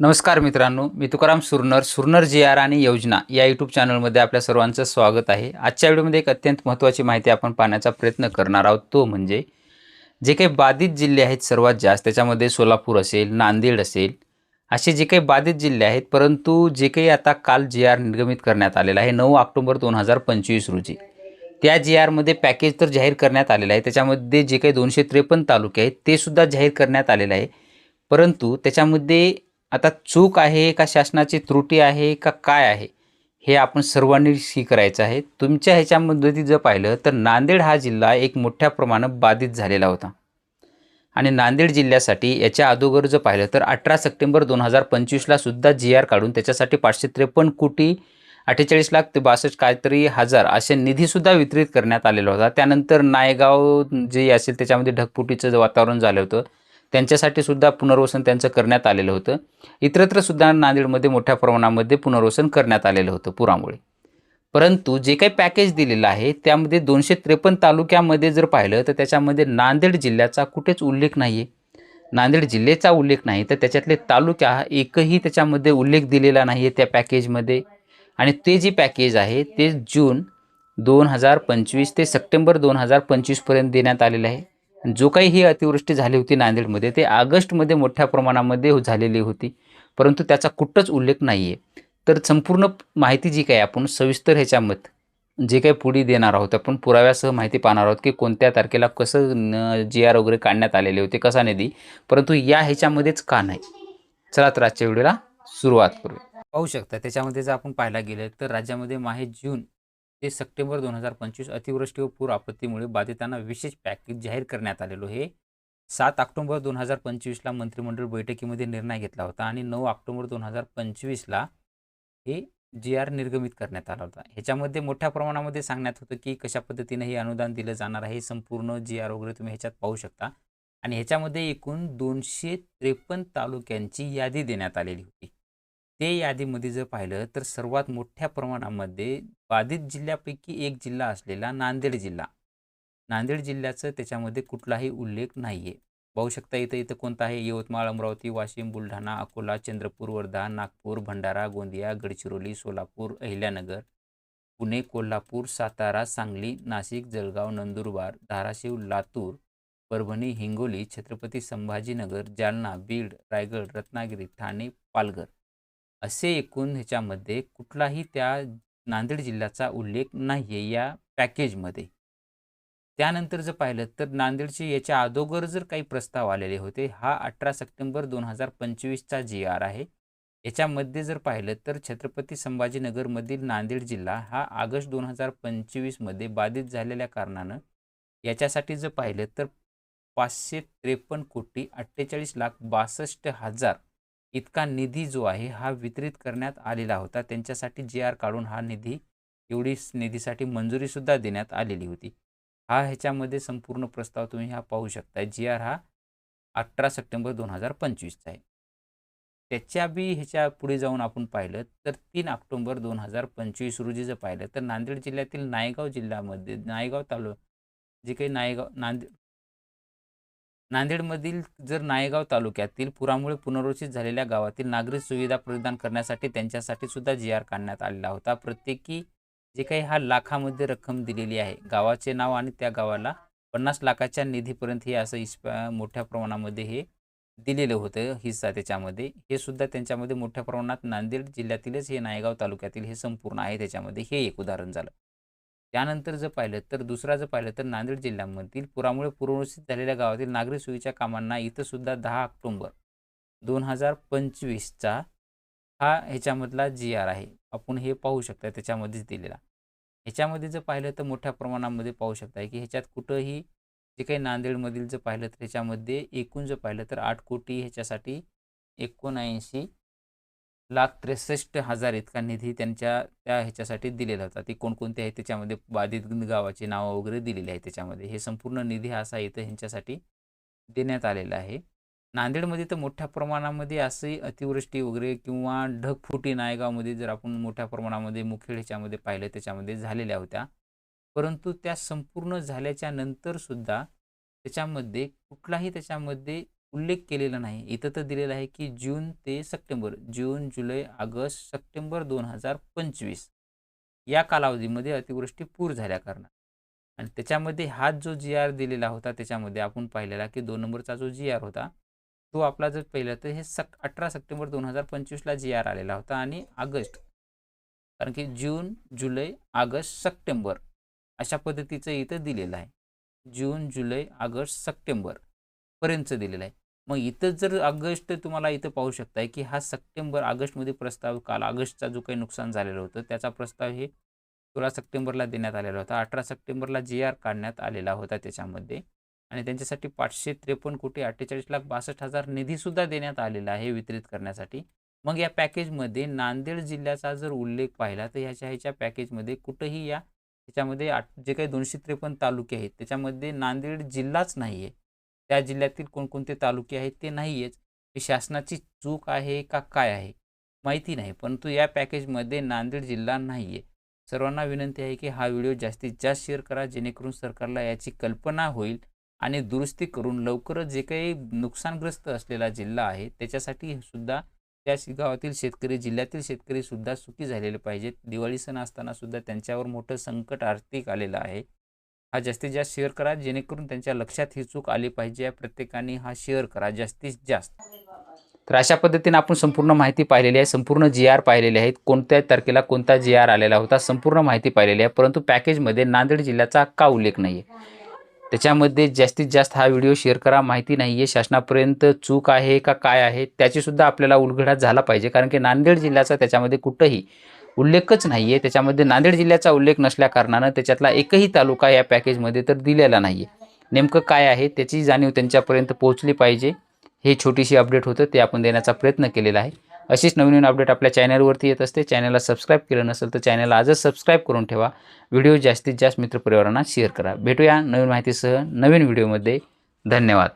नमस्कार मित्रांनो मी तुकाराम सुरनर सुरनर जी आर आणि योजना या यूट्यूब चॅनलमध्ये आपल्या सर्वांचं स्वागत आहे. आजच्या व्हिडिओमध्ये एक अत्यंत महत्त्वाची माहिती आपण पाहण्याचा प्रयत्न करणार आहोत. तो म्हणजे जे काही बाधित जिल्हे आहेत सर्वात जास्त त्याच्यामध्ये सोलापूर असेल नांदेड असेल असे जे काही बाधित जिल्हे आहेत परंतु जे काही आता काल जी आर निर्गमित करण्यात आलेला आहे नऊ ऑक्टोबर दोन हजार पंचवीस रोजी. त्या जी आरमध्ये पॅकेज तर जाहीर करण्यात आलेलं आहे त्याच्यामध्ये जे काही दोनशे त्रेपन्न तालुके आहेत ते सुद्धा जाहीर करण्यात आलेलं आहे. परंतु त्याच्यामध्ये आता चूक आहे का शासनाची त्रुटी आहे का काय आहे हे आपण सर्वांनी शी करायचं आहे. तुमच्या ह्याच्या जर पाहिलं तर नांदेड हा जिल्हा एक मोठ्या प्रमाणात बाधित झालेला होता. आणि नांदेड जिल्ह्यासाठी याच्या अगोदर जर पाहिलं तर अठरा सप्टेंबर दोन हजार पंचवीसला सुद्धा जी आर काढून त्याच्यासाठी पाचशे त्रेपन्न कोटी अठ्ठेचाळीस लाख ते बासष्ट काहीतरी हजार असे निधीसुद्धा वितरित करण्यात आलेला होता. त्यानंतर नायगाव जे असेल त्याच्यामध्ये ढगफुटीचं वातावरण झालं होतं त्यांच्यासाठी सुद्धा पुनर्वसन त्यांचं करण्यात आलेलं होतं. इतरत्र सुद्धा नांदेडमध्ये मोठ्या प्रमाणामध्ये पुनर्वसन करण्यात आलेलं होतं पुरामुळे. परंतु जे काही पॅकेज दिलेलं आहे त्यामध्ये दोनशे त्रेपन्न तालुक्यामध्ये जर पाहिलं तर त्याच्यामध्ये नांदेड जिल्ह्याचा कुठेच उल्लेख नाही आहे नांदेड जिल्ह्याचा उल्लेख नाही तर त्याच्यातले तालुक्या हा एकही त्याच्यामध्ये उल्लेख दिलेला नाही आहे त्या पॅकेजमध्ये. आणि ते जे पॅकेज आहे ते जून दोन हजार पंचवीस ते सप्टेंबर दोन हजार पंचवीसपर्यंत देण्यात आलेलं आहे. जो काही ही अतिवृष्टी झाली होती नांदेडमध्ये ते ऑगस्टमध्ये मोठ्या प्रमाणामध्ये झालेली होती. परंतु त्याचा कुठंच उल्लेख नाही आहे तर संपूर्ण माहिती जी काही आपण सविस्तर ह्याच्यामत जे काही पुढे देणार आहोत आपण पुराव्यासह माहिती पाहणार आहोत की कोणत्या तारखेला कसं जी आर वगैरे काढण्यात आलेले होते कसा निधी परंतु या ह्याच्यामध्येच का नाही? चला तर आजच्या व्हिडिओला सुरुवात करूया. पाहू शकता त्याच्यामध्ये जर आपण पाहायला गेलं तर राज्यामध्ये माहे जून ते सप्टेंबर दोन हजार पंचवीस अतिवृष्टी व पूर आपत्तीमुळे बाधितांना विशेष पॅकेज जाहीर करण्यात आलेलो हे सात ऑक्टोबर दोन हजार पंचवीसला मंत्रिमंडळ बैठकीमध्ये निर्णय घेतला होता आणि नऊ ऑक्टोबर दोन हजार पंचवीसला हे जी आर निर्गमित करण्यात आला होता. ह्याच्यामध्ये मोठ्या प्रमाणामध्ये सांगण्यात होतं की कशा पद्धतीने हे अनुदान दिलं जाणार आहे हे संपूर्ण जी आर वगैरे तुम्ही ह्याच्यात पाहू शकता. आणि ह्याच्यामध्ये एकूण दोनशे त्रेपन्न तालुक्यांची यादी देण्यात आलेली होती. ते यादीमध्ये जर पाहिलं तर सर्वात मोठ्या प्रमाणामध्ये बाधित जिल्ह्यापैकी एक जिल्हा असलेला नांदेड जिल्हा. नांदेड जिल्ह्याचं त्याच्यामध्ये कुठलाही उल्लेख नाही आहे पाहू शकता इथं इथं कोणता आहे? यवतमाळ अमरावती वाशिम बुलढाणा अकोला चंद्रपूर वर्धा नागपूर भंडारा गोंदिया गडचिरोली सोलापूर अहिल्यानगर पुणे कोल्हापूर सातारा सांगली नाशिक जळगाव नंदुरबार धाराशिव लातूर परभणी हिंगोली छत्रपती संभाजीनगर जालना बीड रायगड रत्नागिरी ठाणे पालघर. असे एकूण ह्याच्यामध्ये कुठलाही त्या नांदेड जिल्ह्याचा उल्लेख नाही आहे या पॅकेजमध्ये. त्यानंतर जर पाहिलं तर नांदेडचे याच्या अगोदर जर काही प्रस्ताव आलेले होते हा अठरा सप्टेंबर दोन हजार पंचवीसचा जी आर आहे. याच्यामध्ये जर पाहिलं तर छत्रपती संभाजीनगरमधील नांदेड जिल्हा हा ऑगस्ट दोन हजार पंचवीसमध्ये बाधित झालेल्या कारणानं याच्यासाठी जर पाहिलं तर पाचशे त्रेपन्न कोटी अठ्ठेचाळीस लाख बासष्ट हजार इतका निधी जो आहे हा वितरित करण्यात आलेला होता. त्यांच्यासाठी जी आर काढून हा निधी एवढी निधीसाठी मंजुरीसुद्धा देण्यात आलेली होती. हा ह्याच्यामध्ये संपूर्ण प्रस्ताव तुम्ही हा पाहू शकता जी आर हा अठरा सप्टेंबर दोन हजार पंचवीसचा आहे. त्याच्या बी ह्याच्या पुढे जाऊन आपण पाहिलं तर तीन ऑक्टोंबर दोन हजार पंचवीस रोजी जर पाहिलं तर नांदेड जिल्ह्यातील नायगाव जिल्ह्यामध्ये नायगाव तालु जे काही नायगाव नांदेड नांदेडमधील जर नायगाव तालुक्यातील पुरामुळे पुनर्वसित झालेल्या गावातील नागरिक सुविधा प्रदान करण्यासाठी त्यांच्यासाठी सुद्धा जी आर काढण्यात आलेला होता. प्रत्येकी जे काही हा लाखामध्ये रक्कम दिलेली आहे गावाचे नाव आणि त्या गावाला पन्नास लाखाच्या निधीपर्यंत हे असं इस्पा मोठ्या प्रमाणामध्ये हे दिलेलं होतं हिस्सा त्याच्यामध्ये. हे सुद्धा त्यांच्यामध्ये मोठ्या प्रमाणात नांदेड जिल्ह्यातीलच हे नायगाव तालुक्यातील हे संपूर्ण आहे त्याच्यामध्ये हे एक उदाहरण झालं. त्यानंतर जर पाहिलं तर दुसरा जर पाहिलं तर नांदेड जिल्ह्यामधील पुरामुळे पुनर्वसित झालेल्या गावातील नागरी सोयीच्या कामांना इथं सुद्धा दहा ऑक्टोंबर दोन हजार पंचवीसचा हा ह्याच्यामधला जी आर आहे. आपण हे पाहू शकता त्याच्यामध्येच दिलेला. ह्याच्यामध्ये जर पाहिलं तर मोठ्या प्रमाणामध्ये पाहू शकता की ह्याच्यात कुठंही जे काही नांदेडमधील जर पाहिलं तर ह्याच्यामध्ये एकूण जर पाहिलं तर आठ कोटी ह्याच्यासाठी एकोणऐंशी लाख त्रेसष्ट हजार इतका निधी त्यांच्या त्या ह्याच्यासाठी दिलेला होता. ते कोणकोणते आहे त्याच्यामध्ये बाधित गावाची नावं वगैरे दिलेली आहे त्याच्यामध्ये. हे संपूर्ण निधी असा इथं ह्यांच्यासाठी देण्यात आलेला आहे. नांदेडमध्ये तर मोठ्या प्रमाणामध्ये असे अतिवृष्टी वगैरे किंवा ढगफुटी नायगावमध्ये जर आपण मोठ्या प्रमाणामध्ये मुखेड ह्याच्यामध्ये पाहिलं त्याच्यामध्ये झालेल्या होत्या. परंतु त्या संपूर्ण झाल्याच्या नंतरसुद्धा त्याच्यामध्ये कुठलाही त्याच्यामध्ये उल्लेख केलेला नाही. इथं तर दिलेलं आहे की जून ते सप्टेंबर जून जुलै ऑगस्ट सप्टेंबर दोन हजार पंचवीस या कालावधीमध्ये अतिवृष्टी पूर झाल्या कारणात. आणि त्याच्यामध्ये हा जो जी आर दिलेला होता त्याच्यामध्ये आपण पाहिलेला की दोन नंबरचा जो जी आर होता तो आपला जर पहिला तर हे सक अठरा सप्टेंबर दोन हजार पंचवीसला जी आर आलेला होता आणि ऑगस्ट. कारण की जून जुलै ऑगस्ट सप्टेंबर अशा पद्धतीचं इथं दिलेलं आहे. जून जुलै ऑगस्ट सप्टेंबर. पर्यंतचं दिलेलं आहे. मग इथं जर ऑगस्ट तुम्हाला इथं पाहू शकताय की हा सप्टेंबर ऑगस्टमध्ये प्रस्ताव काल ऑगस्टचा जो काही नुकसान झालेलं होतं त्याचा प्रस्ताव हे सोळा सप्टेंबरला देण्यात आलेला होता. अठरा सप्टेंबरला जी आर काढण्यात आलेला होता त्याच्यामध्ये. आणि त्यांच्यासाठी पाचशे त्रेपन्न कोटी अठ्ठेचाळीस लाख बासष्ट हजार निधीसुद्धा देण्यात आलेला आहे वितरित करण्यासाठी. मग या पॅकेजमध्ये नांदेड जिल्ह्याचा जर उल्लेख पाहिला तर ह्याच्या ह्याच्या पॅकेजमध्ये कुठंही या त्याच्यामध्ये आठ जे काही दोनशे त्रेपन्न तालुके आहेत त्याच्यामध्ये नांदेड जिल्हाच नाही आहे त्या जिल्ह्यातील कोणकोणते तालुके आहेत ते नाही आहेच हे शासनाची चूक आहे का काय आहे? माहिती नाही परंतु या पॅकेजमध्ये नांदेड जिल्हा नाही आहे सर्वांना विनंती आहे की हा व्हिडिओ जास्तीत जास्त शेअर करा जेणेकरून सरकारला याची कल्पना होईल आणि दुरुस्ती करून लवकरच जे काही नुकसानग्रस्त असलेला जिल्हा आहे त्याच्यासाठी सुद्धा त्या गावातील शेतकरी जिल्ह्यातील शेतकरी सुद्धा सुखी झालेले पाहिजेत. दिवाळी सण असताना सुद्धा त्यांच्यावर मोठं संकट आर्थिक आलेलं आहे. हा जास्तीत जास्त शेअर करा जेणेकरून त्यांच्या लक्षात ही चूक आली पाहिजे. प्रत्येकाने हा शेअर करा जास्तीत जास्त. तर अशा पद्धतीने आपण संपूर्ण माहिती पाहिलेली आहे. संपूर्ण जी आर पाहिलेले आहेत. कोणत्या तारखेला कोणता जी आर आलेला होता संपूर्ण माहिती पाहिलेली आहे. परंतु पॅकेजमध्ये नांदेड जिल्ह्याचा का उल्लेख नाही आहे त्याच्यामध्ये जास्तीत जास्त हा व्हिडिओ शेअर करा. माहिती नाही आहे शासनापर्यंत चूक आहे का काय आहे त्याचीसुद्धा आपल्याला उलगडा झाला पाहिजे. कारण की नांदेड जिल्ह्याचा त्याच्यामध्ये कुठंही उल्लेखच नाही आहे त्याच्यामध्ये नांदेड जिल्ह्याचा उल्लेख नसल्या कारणानं त्याच्यातला एकही तालुका या पॅकेजमध्ये तर दिलेला नाही आहे नेमकं काय आहे त्याची जाणीव त्यांच्यापर्यंत पोहोचली पाहिजे हे छोटीशी अपडेट होतं ते आपण देण्याचा प्रयत्न केलेला आहे. अशीच नवीन नवीन अपडेट आपल्या चॅनलवरती येत असते. चॅनलला सबस्क्राईब केलं नसेल तर चॅनलला आजच सबस्क्राईब करून ठेवा. व्हिडिओ जास्तीत जास्त मित्रपरिवारांना शेअर करा. भेटूया नवीन माहितीसह नवीन व्हिडिओमध्ये. धन्यवाद.